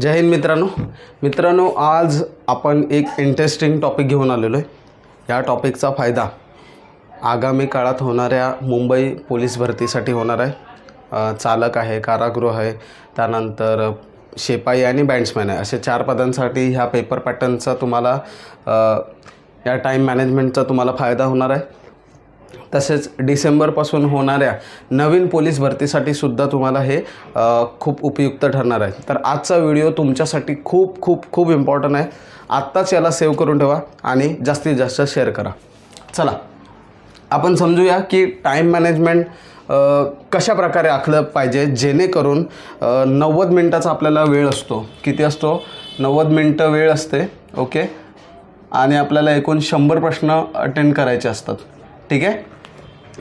जय हिंद मित्रांनो. मित्रांनो आज आपण एक इंटरेस्टिंग टॉपिक घेऊन आलेलो आहे. या टॉपिकचा फायदा आगामी काळात होणाऱ्या मुंबई पोलीस भरतीसाठी होणार आहे. चालक आहे कारागृह आहे त्यानंतर शेपाई आणि बँड्समॅन आहे. असे चार पदांसाठी ह्या पेपर पॅटर्नचा तुम्हाला या टाईम मॅनेजमेंटचा तुम्हाला फायदा होणार आहे. तसेच डिसेंबरपासून होणाऱ्या नवीन पोलीस भरतीसाठी सुद्धा तुम्हाला हे खूप उपयुक्त ठरणार आहे. तर आजचा व्हिडिओ तुमच्यासाठी खूप खूप खूप इम्पॉर्टंट आहे. आत्ताच याला सेव्ह करून ठेवा आणि जास्तीत जास्त शेअर करा. चला आपण समजूया की टाईम मॅनेजमेंट कशा प्रकारे आखलं पाहिजे जेणेकरून नव्वद मिनटाचा आपल्याला वेळ असतो. किती असतो? नव्वद मिनटं वेळ असते ओके? आणि आपल्याला एकूण शंभर प्रश्न अटेंड करायचे असतात. ठीक आहे?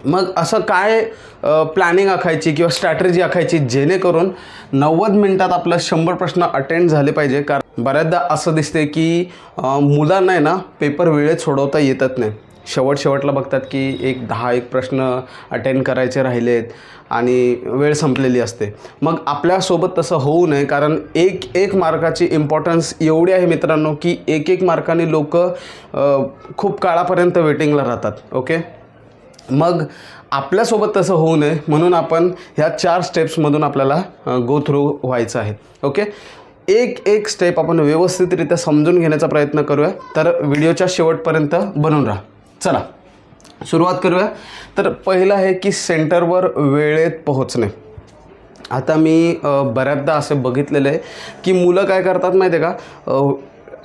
मग असं काय प्लॅनिंग आखायची किंवा स्ट्रॅटर्जी आखायची? जेणेकरून नव्वद मिनटात आपलं शंभर प्रश्न अटेंड झाले पाहिजे. कारण बऱ्याचदा असं दिसते की मुलांना आहे ना पेपर वेळेत सोडवता येतच नाही. शेवट शेवटला बघतात की एक दहा एक प्रश्न अटेंड करायचे राहिलेत आणि वेळ संपलेली असते. मग आपल्यासोबत तसं होऊ नये कारण एक एक मार्काची इम्पॉर्टन्स एवढी आहे मित्रांनो की एक एक मार्काने लोक खूप काळापर्यंत वेटिंगला राहतात. ओके मग आपल्यासोबत तसं होऊ नये म्हणून आपण ह्या चार स्टेप्समधून आपल्याला गो थ्रू व्हायचं आहे. ओके एक एक स्टेप आपण व्यवस्थितरित्या समजून घेण्याचा प्रयत्न करूया. तर व्हिडिओच्या शेवटपर्यंत बनून राहा. चला सुरुवात करूया. तर पहिलं आहे की सेंटरवर वेळेत पोहोचणे. आता मी बऱ्याचदा असे बघितलेलं आहे की मुलं काय करतात माहिती आहे का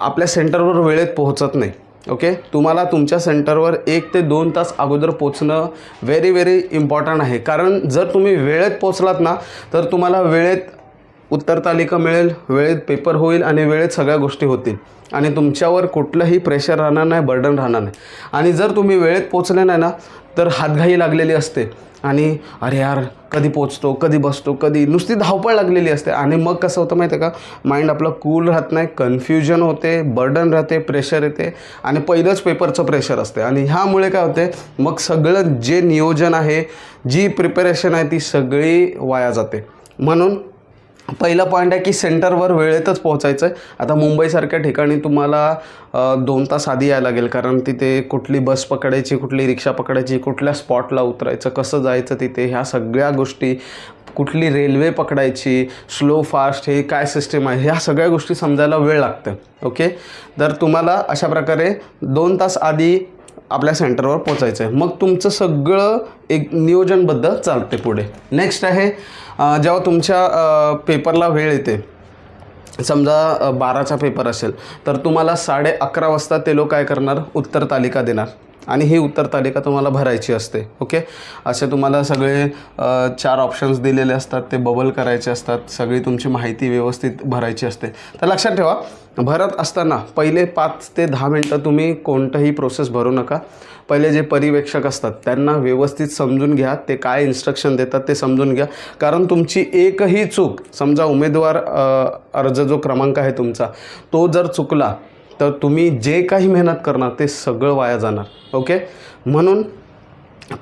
आपल्या सेंटरवर वेळेत पोहोचत नाही. ओके? तुम्हाला तुमच्या सेंटरवर एक ते दोन तास अगोदर पोचणं व्हेरी व्हेरी इम्पॉर्टंट आहे. कारण जर तुम्ही वेळेत पोचलात ना तर तुम्हाला वेळेत उत्तर तालिका मिळेल वेळेत पेपर होईल आणि वेळेत सगळ्या गोष्टी होतील. आणि तुमच्यावर कुठलंही प्रेशर राहणार नाही बर्डन राहणार नाही. आणि जर तुम्ही वेळेत पोचले नाही ना तर हातघाई लागलेली असते. आणि अरे यार कधी पोचतो कधी बसतो कधी नुसती धावपळ लागलेली असते. आणि मग कसं होतं माहिती आहे का? माइंड आपलं कूल राहत नाही कन्फ्युजन होते बर्डन राहते प्रेशर येते. आणि पहिलंच पेपरचं प्रेशर असते. आणि ह्यामुळे काय होते? मग सगळं जे नियोजन आहे जी प्रिपरेशन आहे ती सगळी वाया जाते. म्हणून पहिला पॉईंट आहे की सेंटरवर वेळेतच पोहोचायचं आहे आता मुंबईसारख्या ठिकाणी तुम्हाला दोन तास आधी यायला लागेल कारण तिथे कुठली बस पकडायची कुठली रिक्षा पकडायची कुठल्या स्पॉटला उतरायचं कसं जायचं तिथे ह्या सगळ्या गोष्टी कुठली रेल्वे पकडायची स्लो फास्ट हे काय सिस्टीम आहे ह्या सगळ्या गोष्टी समजायला वेळ लागतं ओके तर तुम्हाला अशा प्रकारे दोन तास आधी आपल्या सेंटरवर पोचायचं आहे मग तुमचं सगळं एक नियोजनबद्ध चालते पुढे. नेक्स्ट आहे जेव्हा तुमच्या पेपरला वेळ येते समजा बाराचा पेपर असेल तर तुम्हाला साडे अकरा वाजता ते लोक काय करणार? उत्तर तालिका देणार. आणि ही उत्तर तालिका तुम्हाला भरायची असते ओके असे तुम्हाला सगळे चार ऑप्शन्स दिलेले असतात ते बबल करायचे असतात सगळी तुमची माहिती व्यवस्थित भरायची असते. तर लक्षात ठेवा भरत असताना पहिले पाच ते दहा मिनटं तुम्ही कोणतंही प्रोसेस भरू नका. पहिले जे पर्यवेक्षक असतात त्यांना व्यवस्थित समजून घ्या ते काय इन्स्ट्रक्शन देतात ते समजून घ्या. कारण तुमची एकही चूक समजा उमेदवार अर्ज जो क्रमांक आहे तुमचा तो जर चुकला तर तुम्ही जे काही मेहनत करणार ते सगळं वाया जाणार. ओके? म्हणून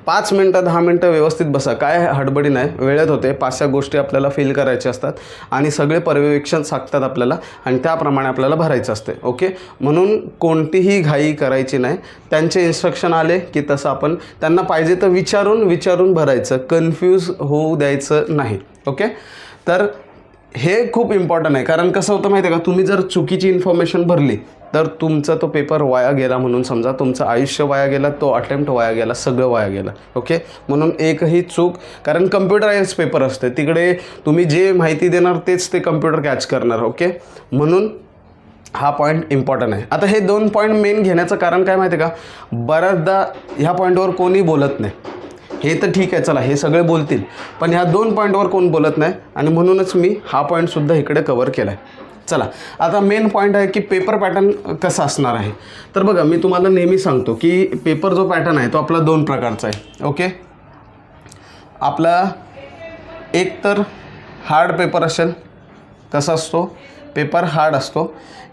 पाच मिनटं दहा मिनटं व्यवस्थित बसा. काय हडबडी नाही. वेळेत होते. पाच सहा गोष्टी आपल्याला फील करायच्या असतात आणि सगळे पर्यवेक्षण सांगतात आपल्याला आणि त्याप्रमाणे आपल्याला भरायचं असते. ओके? म्हणून कोणतीही घाई करायची नाही. त्यांचे इन्स्ट्रक्शन आले की तसं आपण त्यांना पाहिजे तर विचारून विचारून भरायचं. कन्फ्यूज होऊ द्यायचं नाही. ओके? तर हे खूप इम्पॉर्टंट आहे. कारण कसं होतं माहिती आहे का? तुम्ही जर चुकीची इन्फॉर्मेशन भरली तर तुमचा तो पेपर वाया गेला म्हणून समजा तुमचं आयुष्य वाया गेला तो अटेम्प्ट वाया गेला सगळं वाया गेलं. ओके म्हणून एकही चूक कारण कम्प्युटराइज पेपर असते. तिकडे तुम्ही जे माहिती देणार तेच ते कम्प्युटर कॅच करणार ओके म्हणून हा पॉईंट इम्पॉर्टंट आहे. आता हे दोन पॉईंट मेन घेण्याचं कारण काय माहिती आहे का? बऱ्याचदा ह्या पॉईंटवर कोणी बोलत नाही. हे तर ठीक आहे चला हे सगळे बोलतील. पण ह्या दोन पॉईंटवर कोण बोलत नाही आणि म्हणूनच मी हा पॉईंटसुद्धा इकडे कवर केला आहे चला आता मेन पॉईंट आहे की पेपर पॅटर्न कसा असणार आहे? तर बघा मी तुम्हाला नेहमी सांगतो की पेपर जो पॅटर्न आहे तो आपला दोन प्रकारचा आहे ओके आपला एक तर हार्ड पेपर असेल कसा असतो? पेपर हार्ड असतो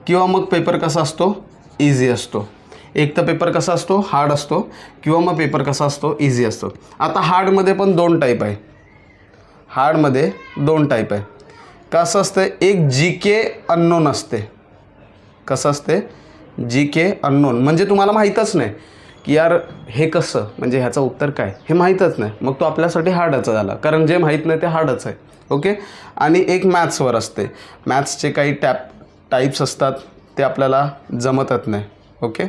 किंवा मग पेपर कसा असतो? इझी असतो. एक तर पेपर कसा असतो? हार्ड असतो किंवा मग पेपर कसा असतो? इझी असतो. आता हार्डमध्ये पण दोन टाईप आहे. हार्डमध्ये दोन टाईप आहे. कसं असतं? एक जी के अननोन असते. कसं असते? जी के अननोन म्हणजे तुम्हाला माहीतच नाही की यार हे कसं? म्हणजे ह्याचं उत्तर काय? हे माहीतच नाही. मग तो आपल्यासाठी हार्डच झाला. कारण जे माहीत नाही ते हार्डच आहे. ओके? आणि एक मॅथ्सवर असते. मॅथ्सचे काही टॅप टाईप्स असतात. ते आपल्याला जमतच नाही. ओके?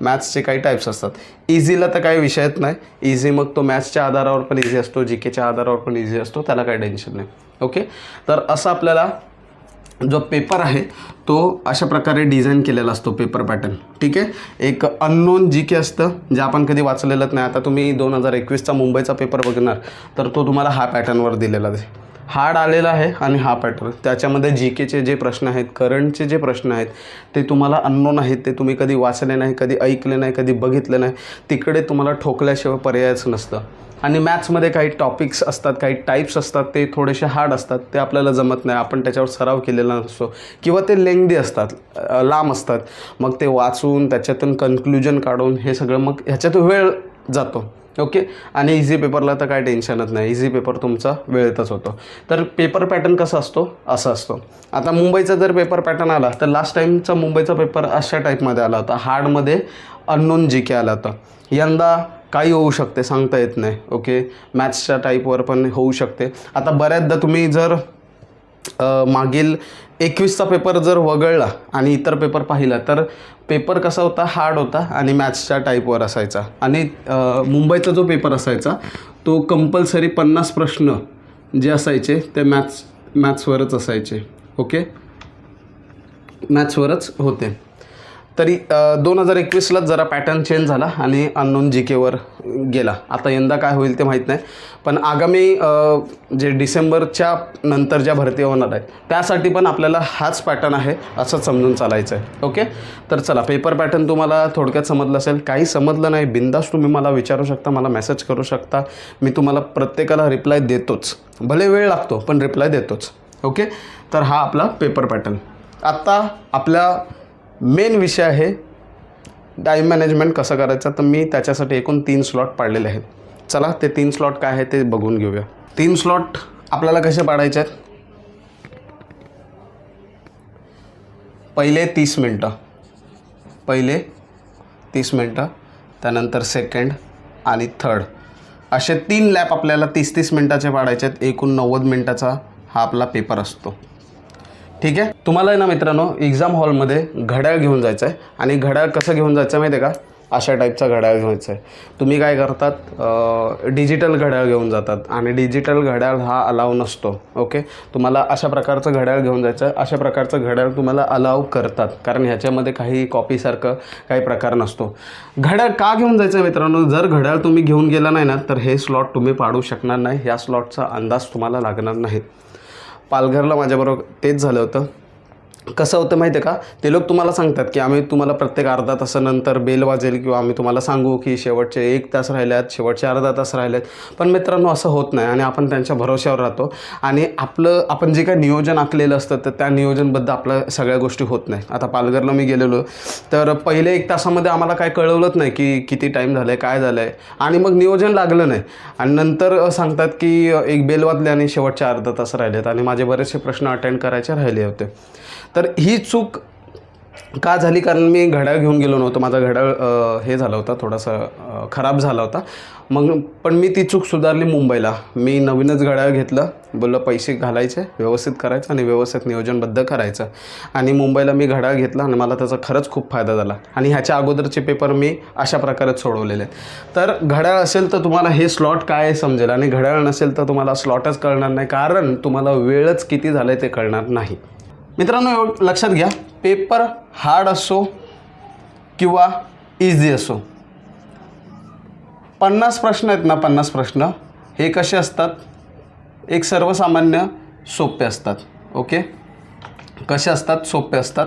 मॅथ्सचे काही टाईप्स असतात. इझीला तर काही विषयच नाही. इझी मग तो मॅथ्सच्या आधारावर पण इझी असतो. जी केच्या आधारावर पण इझी असतो. त्याला काही टेन्शन नाही. ओके? तर असं आपल्याला जो पेपर आहे तो अशा प्रकारे डिझाईन केलेला असतो पेपर पॅटर्न. ठीक आहे? एक अननोन जी के असतं जे आपण कधी वाचलेलंच नाही. आता तुम्ही दोन हजार एकवीसचा मुंबईचा पेपर बघणार तर तो तुम्हाला हा पॅटर्नवर दिलेला आहे. हार्ड आलेला आहे आणि हा पॅटर्न त्याच्यामध्ये जी केचे जे प्रश्न आहेत करंटचे जे प्रश्न आहेत ते तुम्हाला अननोन आहेत. ते तुम्ही कधी वाचले नाही कधी ऐकले नाही कधी बघितले नाही. तिकडे तुम्हाला ठोकल्याशिवाय पर्यायच नसतं. आणि मॅथ्समध्ये काही टॉपिक्स असतात काही टाईप्स असतात ते थोडेसे हार्ड असतात ते आपल्याला जमत नाही. आपण त्याच्यावर सराव केलेला नसतो. किंवा ते लेंगदी असतात लांब असतात. मग ते वाचून त्याच्यातून कन्क्लुजन काढून हे सगळं मग ह्याच्यात वेळ जातो. ओके आणि इझी पेपरला तर काय टेन्शनच नाही. इझी पेपर तुमचा वेळेतच होतो. तर पेपर पॅटर्न कसा असतो? असा असतो. आता मुंबईचा जर पेपर पॅटर्न आला तर लास्ट टाईमचा मुंबईचा पेपर अशा टाईपमध्ये आला होता. हार्डमध्ये अननोन जी के आला होता. यंदा काही होऊ शकते सांगता येत नाही ओके मॅथ्सच्या टाईपवर पण होऊ शकते. आता बऱ्याचदा तुम्ही जर मागील एकवीसचा पेपर जर वगळला आणि इतर पेपर पाहिला तर पेपर कसा होता? हार्ड होता आणि मॅथ्सच्या टाईपवर असायचा. आणि मुंबईचा जो पेपर असायचा तो कंपल्सरी पन्नास प्रश्न जे असायचे ते मॅथ्स मॅथ्सवरच असायचे ओके मॅथ्सवरच होते. तरी दोन हजार एकवीसलाच जरा पॅटर्न चेंज झाला आणि अननोन जी केवर गेला. आता यंदा काय होईल ते माहीत नाही. पण आगामी जे डिसेंबरच्या नंतर ज्या भरती होणार आहेत त्यासाठी पण आपल्याला हाच पॅटर्न आहे असं समजून चालायचं आहे ओके? तर चला पेपर पॅटर्न तुम्हाला थोडक्यात समजलं असेल. काही समजलं नाही. बिंदास तुम्ही मला विचारू शकता मला मेसेज करू शकता. मी तुम्हाला प्रत्येकाला रिप्लाय देतोच. भले वेळ लागतो पण रिप्लाय देतोच. ओके? तर हा आपला पेपर पॅटर्न आत्ता आपल्या मेन विषय आहे टाईम मॅनेजमेंट कसं करायचं? तर मी त्याच्यासाठी एकूण तीन स्लॉट पाडलेले आहेत. चला ते तीन स्लॉट काय आहे ते बघून घेऊया. तीन स्लॉट आपल्याला कसे पाडायचे आहेत? पहिले तीस मिनटं. पहिले तीस मिनटं त्यानंतर सेकंड आणि थर्ड असे तीन लॅप आपल्याला तीस तीस मिनटाचे पाडायचे आहेत. एकूण नव्वद मिनटाचा हा आपला पेपर असतो. ठीक आहे? तुम्हाला आहे ना मित्रांनो एक्झाम हॉलमध्ये घड्याळ घेऊन जायचं आहे आणि घड्याळ कसं घेऊन जायचं माहिती आहे का? अशा टाईपचा घड्याळ घ्यायचा आहे तुम्ही काय करतात? डिजिटल घड्याळ घेऊन जातात. आणि डिजिटल घड्याळ हा अलाव नसतो. ओके तुम्हाला अशा प्रकारचं घड्याळ घेऊन जायचं आहे अशा प्रकारचं घड्याळ तुम्हाला अलाव करतात. कारण ह्याच्यामध्ये काही कॉपीसारखं काही प्रकार नसतो. घड्याळ का घेऊन जायचं आहे मित्रांनो? जर घड्याळ तुम्ही घेऊन गेला नाही ना तर हे स्लॉट तुम्ही पाडू शकणार नाही. ह्या स्लॉटचा अंदाज तुम्हाला लागणार नाहीत पालघरला माझ्याबरोबर तेच झालं होतं. कसं होतं माहिती आहे का? ते लोक तुम्हाला सांगतात की आम्ही तुम्हाला प्रत्येक अर्धा तासानंतर बेल वाजेल किंवा आम्ही तुम्हाला सांगू की शेवटचे एक तास राहिले आहेत शेवटचे अर्धा तास राहिले आहेत पण मित्रांनो असं होत नाही आणि आपण त्यांच्या भरोश्यावर राहतो. आणि आपलं आपण जे काही नियोजन आखलेलं असतं तर त्या नियोजनबद्दल आपल्या सगळ्या गोष्टी होत नाही. आता पालघरला मी गेलेलो तर पहिले एक तासामध्ये आम्हाला काय कळवलंच नाही की किती टाईम झालं आहे काय झालं आहे आणि मग नियोजन लागलं नाही. आणि नंतर सांगतात की एक बेल वाजले आणि शेवटचे अर्धा तास राहिलेत. आणि माझे बरेचसे प्रश्न अटेंड करायचे राहिले होते. तर ही चूक का झाली? कारण मी घड्याळ घेऊन गेलो नव्हतो. माझा घड्याळ हे झाला होता थोडासा खराब झाला होता. मग पण मी ती चूक सुधारली मुंबईला. मी नवीनच घड्याळ घेतलं. बोललं पैसे घालायचे व्यवस्थित करायचं आणि व्यवस्थित नियोजनबद्ध करायचं. आणि मुंबईला मी घड्याळ घेतला आणि मला त्याचा खरंच खूप फायदा झाला. आणि ह्याच्या अगोदरचे पेपर मी अशा प्रकारे सोडवलेले. आहेत तर घड्याळ असेल तर तुम्हाला हे स्लॉट काय आहे समजेल? आणि घड्याळ नसेल तर तुम्हाला स्लॉटच कळणार नाही. कारण तुम्हाला वेळच किती झालं आहे ते कळणार नाही. मित्रांनो एवढं लक्षात घ्या. पेपर हार्ड असो किंवा इझी असो. पन्नास प्रश्न आहेत ना पन्नास प्रश्न. हे कसे असतात? एक सर्वसामान्य सोपे असतात. ओके? कसे असतात? सोपे असतात.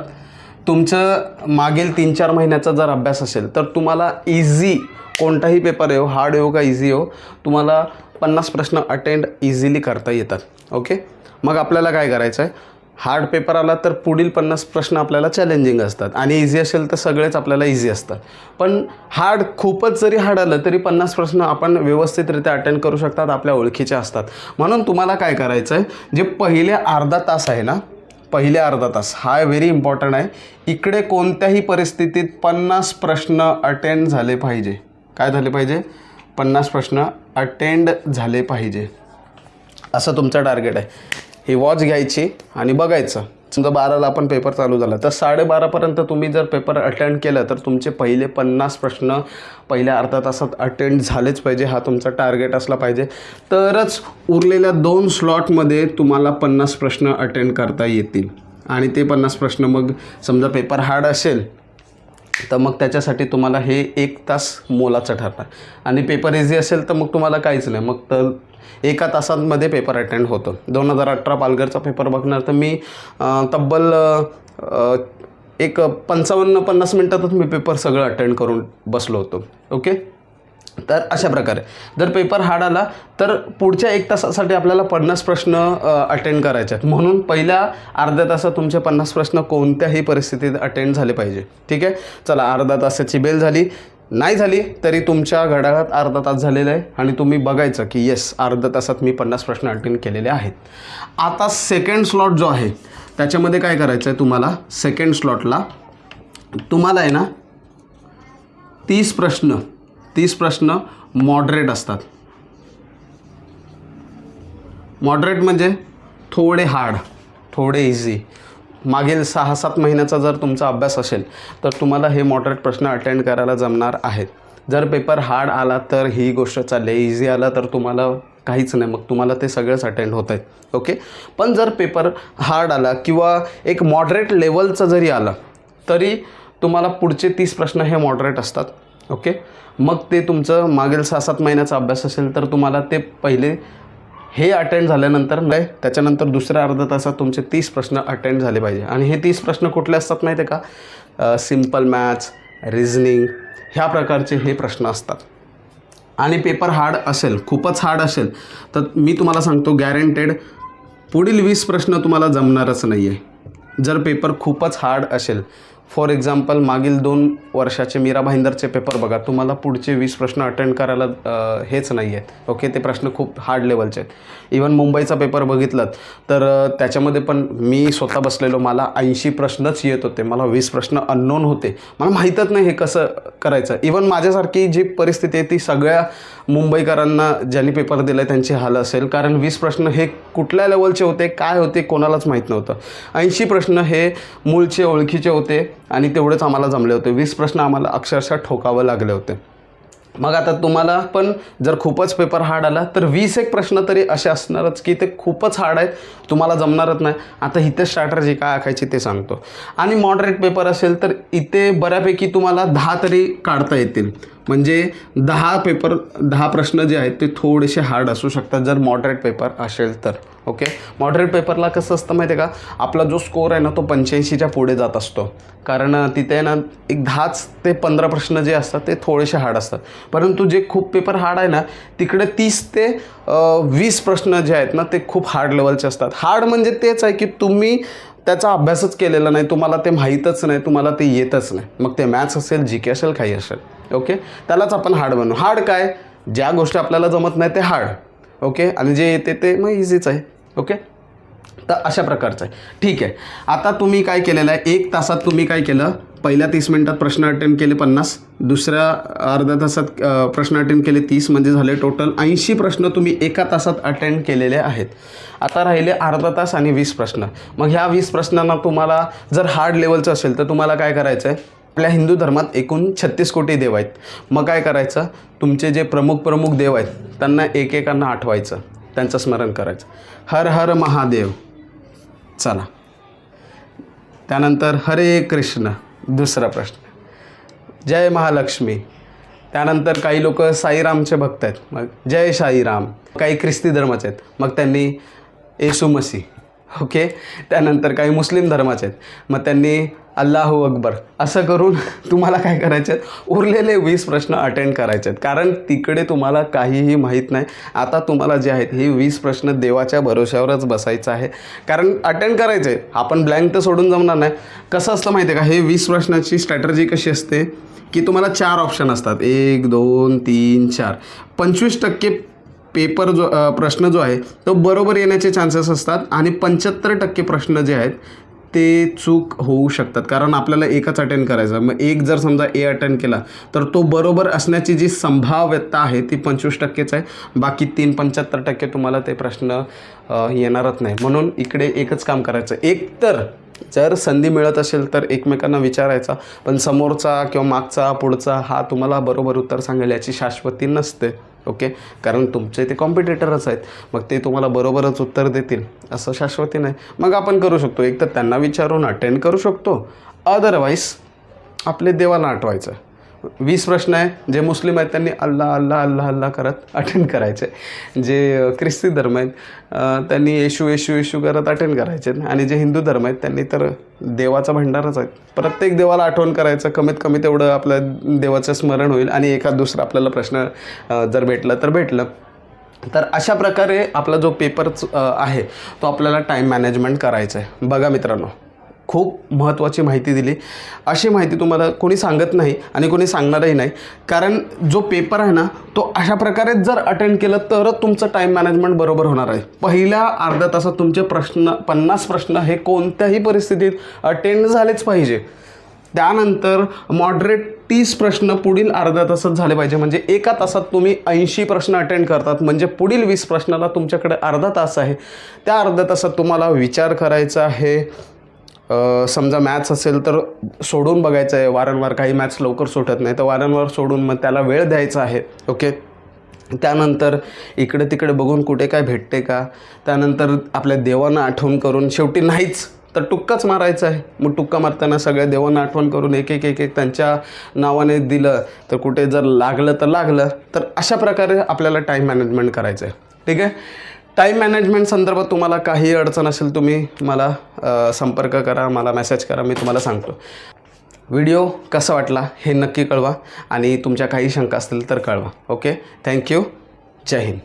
तुमचं मागील तीन चार महिन्याचा जर अभ्यास असेल तर तुम्हाला इझी कोणताही पेपर येऊ हार्ड येऊ का इझी येऊ तुम्हाला पन्नास प्रश्न अटेंड इझिली करता येतात. ओके? मग आपल्याला काय करायचं आहे हार्ड पेपर आला तर पुढील पन्नास प्रश्न आपल्याला चॅलेंजिंग असतात. आणि इझी असेल तर सगळेच आपल्याला इझी असतात. पण हार्ड खूपच जरी हार्ड आलं तरी पन्नास प्रश्न आपण व्यवस्थितरित्या अटेंड करू शकतात आपल्या ओळखीचे असतात. म्हणून तुम्हाला काय करायचं आहे जे पहिले अर्धा तास आहे ना पहिले अर्धा तास हा व्हेरी इम्पॉर्टंट आहे. इकडे कोणत्याही परिस्थितीत पन्नास प्रश्न अटेंड झाले पाहिजे. काय झाले पाहिजे? पन्नास प्रश्न अटेंड झाले पाहिजे. असं तुमचं टार्गेट आहे. ही वॉच घ्यायची आणि बघायचं. समजा बाराला आपण पेपर चालू झाला तर साडेबारापर्यंत तुम्ही जर पेपर अटेंड केलं तर तुमचे पहिले पन्नास प्रश्न पहिल्या अर्धा तासात अटेंड झालेच पाहिजे हा तुमचा टार्गेट असला पाहिजे. तरच उरलेल्या दोन स्लॉटमध्ये तुम्हाला पन्नास प्रश्न अटेंड करता येतील. आणि ते पन्नास प्रश्न मग समजा पेपर हार्ड असेल तर मग त्याच्यासाठी तुम्हाला हे एक तास मोलाचं ठरणार आणि पेपर इझी असेल तर मग तुम्हाला काहीच नाही. मग तर एका तासांमध्ये पेपर अटेंड होतो. दोन हजार अठरा पालघरचा पेपर बघणार तर मी तब्बल एक पंचावन्न पन्नास मिनटातच मी पेपर सगळं अटेंड करून बसलो होतो. ओके तर अशा प्रकारे. जर पेपर हार्ड आला तर पुढच्या एक तासासाठी आपल्याला पन्नास प्रश्न अटेंड करायचे आहेत. म्हणून पहिल्या अर्ध्या तासात तुमचे पन्नास प्रश्न कोणत्याही परिस्थितीत अटेंड झाले पाहिजे. ठीक आहे? चला अर्धा तासाची बेल झाली. नाही झाली तरी तुमच्या घड्याळात अर्धा तास झालेला आहे आणि तुम्ही बघायचं की येस अर्ध्या तासात मी पन्नास प्रश्न अटेंड केलेले आहेत. आता सेकंड स्लॉट जो आहे त्याच्यामध्ये काय करायचं आहे तुम्हाला सेकंड स्लॉटला तुम्हाला आहे ना तीस प्रश्न तीस प्रश्न मॉडरेट असतात. मॉडरेट म्हणजे थोडे हार्ड थोडे इझी मागील सहा सात महिन्याचा जर तुमचा अभ्यास असेल तर तुम्हाला हे मॉडरेट प्रश्न अटेंड करायला जमणार आहेत. जर पेपर हार्ड आला तर ही गोष्ट चालली आहे इझी आला तर तुम्हाला काहीच नाही. मग तुम्हाला ते सगळंच अटेंड होत आहेत ओके पण जर पेपर हार्ड आला किंवा एक मॉडरेट लेवलचा जरी आला तरी तुम्हाला पुढचे तीस प्रश्न हे मॉडरेट असतात. ओके मग ते तुमचं मागील सहा सात महिन्याचा अभ्यास असेल तर तुम्हाला ते पहिले हे अटेंड झाल्यानंतर नाही त्याच्यानंतर दुसऱ्या अर्धा तासात तुमचे तीस प्रश्न अटेंड झाले पाहिजे. आणि हे तीस प्रश्न कुठले असतात माहिती आहे का? सिंपल मॅथ्स रिझनिंग ह्या प्रकारचे हे प्रश्न असतात. आणि पेपर हार्ड असेल खूपच हार्ड असेल तर मी तुम्हाला सांगतो गॅरंटेड पुढील वीस प्रश्न तुम्हाला जमणारच नाही आहे जर पेपर खूपच हार्ड असेल फॉर एक्झाम्पल मागील दोन वर्षाचे मीरा भाईंदरचे पेपर बघा. तुम्हाला पुढचे वीस प्रश्न अटेंड करायला हेच नाही आहेत ओके ते प्रश्न खूप हार्ड लेवलचे आहेत. इवन मुंबईचा पेपर बघितलात तर त्याच्यामध्ये पण मी स्वतः बसलेलो. मला ऐंशी प्रश्नच येत होते. मला वीस प्रश्न अननोन होते. मला माहीतच नाही हे कसं करायचं. इवन माझ्यासारखी जी परिस्थिती आहे ती सगळ्या मुंबईकरांना ज्यांनी पेपर दिला आहे त्यांची हाल असेल. कारण वीस प्रश्न हे कुठल्या लेवलचे होते काय होते कोणालाच माहीत नव्हतं. ऐंशी प्रश्न हे मूळचे ओळखीचे होते आणि तेवढेच आम्हाला जमले होते. वीस प्रश्न आम्हाला अक्षरशः ठोकावं लागले होते. मग आता तुम्हाला पण जर खूपच पेपर हार्ड आला तर वीस एक प्रश्न तरी असे असणारच की ते खूपच हार्ड आहेत तुम्हाला जमणारच नाही. आता इथे स्ट्रॅटर्जी काय आखायची ते सांगतो. आणि मॉडरेट पेपर असेल तर इथे बऱ्यापैकी तुम्हाला दहा तरी काढता येतील. म्हणजे दहा पेपर दहा प्रश्न जे आहेत ते थोडेसे हार्ड असू शकतात. जर मॉडरेट पेपर असेल तर ओके मॉडरेट पेपरला कसं असतं माहिती आहे का? आपला जो स्कोर आहे ना तो पंच्याऐंशीच्या पुढे जात असतो. कारण तिथे ना एक दहाच ते पंधरा प्रश्न जे असतात ते थोडेसे हार्ड असतात. परंतु जे खूप पेपर हार्ड आहे ना तिकडे तीस ते वीस प्रश्न जे आहेत ना ते खूप हार्ड लेवलचे असतात. हार्ड म्हणजे तेच आहे की तुम्ही त्याचा अभ्यासच केलेला नाही तुम्हाला ते माहीतच नाही तुम्हाला ते येतच नाही. मग ते मॅथ्स असेल जी के असेल काही असेल. ओके? त्यालाच आपण हार्ड बनवू हार्ड काय? ज्या गोष्टी आपल्याला जमत नाही ते हार्ड. ओके? आणि जे येते ते मग इझीच आहे. ओके? तर अशा प्रकारचं आहे. ठीक आहे. आता तुम्ही काय केलेलं आहे? एक तासात तुम्ही काय केलं? पहिल्या तीस मिनटात प्रश्न अटेंड केले पन्नास. दुसऱ्या अर्ध्या तासात प्रश्न अटेंड केले तीस. म्हणजे झाले टोटल ऐंशी प्रश्न तुम्ही एका तासात अटेंड केलेले आहेत. आता राहिले अर्धा तास आणि वीस प्रश्न. मग ह्या वीस प्रश्नांना तुम्हाला जर हार्ड लेवलचं असेल तर तुम्हाला काय करायचं आहे आपल्या हिंदू धर्मात एकूण छत्तीस कोटी देव आहेत. मग काय करायचं? तुमचे जे प्रमुख प्रमुख देव आहेत त्यांना एकेकांना आठवायचं. त्यांचं स्मरण करायचं. हर हर महादेव. चला. त्यानंतर हरे कृष्ण. दुसरा प्रश्न. जय महालक्ष्मी. त्यानंतर काही लोक साईरामचे भक्त आहेत. मग जय साईराम. काही ख्रिस्ती धर्माचे आहेत. मग त्यांनी येसू मसी ओके? त्यानंतर काही मुस्लिम धर्माचे आहेत. मग त्यांनी अल्लाहू अकबर. असं करून तुम्हाला काय करायचे आहेत? उरलेले वीस प्रश्न अटेंड करायचे आहेत. कारण तिकडे तुम्हाला काहीही माहीत नाही. आता तुम्हाला जे आहेत हे वीस प्रश्न देवाच्या भरोश्यावरच बसायचं आहे. कारण अटेंड करायचे. आहे. आपण ब्लँक तर सोडून जमणार नाही. कसं असतं माहिती आहे का? हे वीस प्रश्नाची स्ट्रॅटर्जी कशी असते? की तुम्हाला चार ऑप्शन असतात. एक दोन तीन चार. पंचवीस टक्के पेपर जो प्रश्न जो आहे तो बरोबर येण्याचे चान्सेस असतात. आणि पंच्याहत्तर टक्के प्रश्न जे आहेत ते चूक होऊ शकतात. कारण आपल्याला एकच अटेंड करायचं. मग एक जर समजा ए अटेंड केला तर तो बरोबर असण्याची जी संभाव्यता आहे ती पंचवीस टक्केच आहे. बाकी तीन पंच्याहत्तर टक्के तुम्हाला ते प्रश्न येणारच नाही. म्हणून इकडे एकच काम करायचं. एक तर जर संधी मिळत असेल तर एकमेकांना विचारायचा पण समोरचा किंवा मागचा पुढचा हा तुम्हाला बरोबर उत्तर सांगेल याची शाश्वती नसते ओके? कारण तुमचे ते कॉम्पिटिटरच आहेत. मग ते तुम्हाला बरोबरच उत्तर देतील असं शाश्वती नाही. मग आपण करू शकतो एक तर त्यांना विचारून अटेंड करू शकतो. अदरवाईज आपले देवाला आठवायचं वीस प्रश्न आहे जे मुस्लिम आहेत त्यांनी अल्लाह अल्लाह अल्लाह अल्लाह करत अटेंड करायचे. जे ख्रिस्ती धर्म आहेत त्यांनी येशू येशू येशू करत अटेंड करायचे. आणि जे हिंदू धर्म आहेत त्यांनी तर देवाचा भंडारच आहे. प्रत्येक देवाला आठवण करायचं कमीत कमी तेवढं आपल्या देवाचं स्मरण होईल आणि एखाद दुसरा आपल्याला प्रश्न जर भेटला तर भेटलं. तर अशा प्रकारे आपला जो पेपर आहे तो आपल्याला टाईम मॅनेजमेंट करायचा आहे. बघा मित्रांनो. खूप महत्त्वाची माहिती दिली. अशी माहिती तुम्हाला कोणी सांगत नाही आणि कोणी सांगणारही नाही. कारण जो पेपर आहे ना तो अशा प्रकारे जर अटेंड केलं तरच तुमचं टाईम मॅनेजमेंट बरोबर होणार आहे. पहिल्या अर्ध्या तासात तुमचे प्रश्न पन्नास प्रश्न हे कोणत्याही परिस्थितीत अटेंड झालेच पाहिजे. त्यानंतर मॉडरेट तीस प्रश्न पुढील अर्ध्या तासात झाले पाहिजे. म्हणजे एका तासात तुम्ही ऐंशी प्रश्न अटेंड करतात. म्हणजे पुढील वीस प्रश्नाला तुमच्याकडे अर्धा तास आहे. त्या अर्ध्या तासात तुम्हाला विचार करायचा आहे. समजा मॅथ्स असेल तर सोडून बघायचं आहे वारंवार काही मॅथ्स लवकर सुटत नाही. तर वारंवार सोडून मग त्याला वेळ द्यायचा आहे. ओके त्यानंतर इकडे तिकडे बघून कुठे काय भेटते का? त्यानंतर आपल्या देवांना आठवण करून शेवटी नाहीच तर टुक्काच मारायचा आहे. मग टुक्का मारताना सगळ्या देवांना आठवण करून एक एक एक एक त्यांच्या नावाने दिलं तर कुठे जर लागलं तर लागलं. तर अशा प्रकारे आपल्याला टाईम मॅनेजमेंट करायचं आहे ठीक आहे? टाईम मॅनेजमेंट संदर्भात तुम्हाला काही अडचण असेल तुम्ही मला संपर्क करा मला मेसेज करा मी तुम्हाला सांगतो. व्हिडिओ कसा वाटला हे नक्की कळवा आणि तुमच्या काही शंका असतील तर कळवा. ओके थँक्यू जय हिंद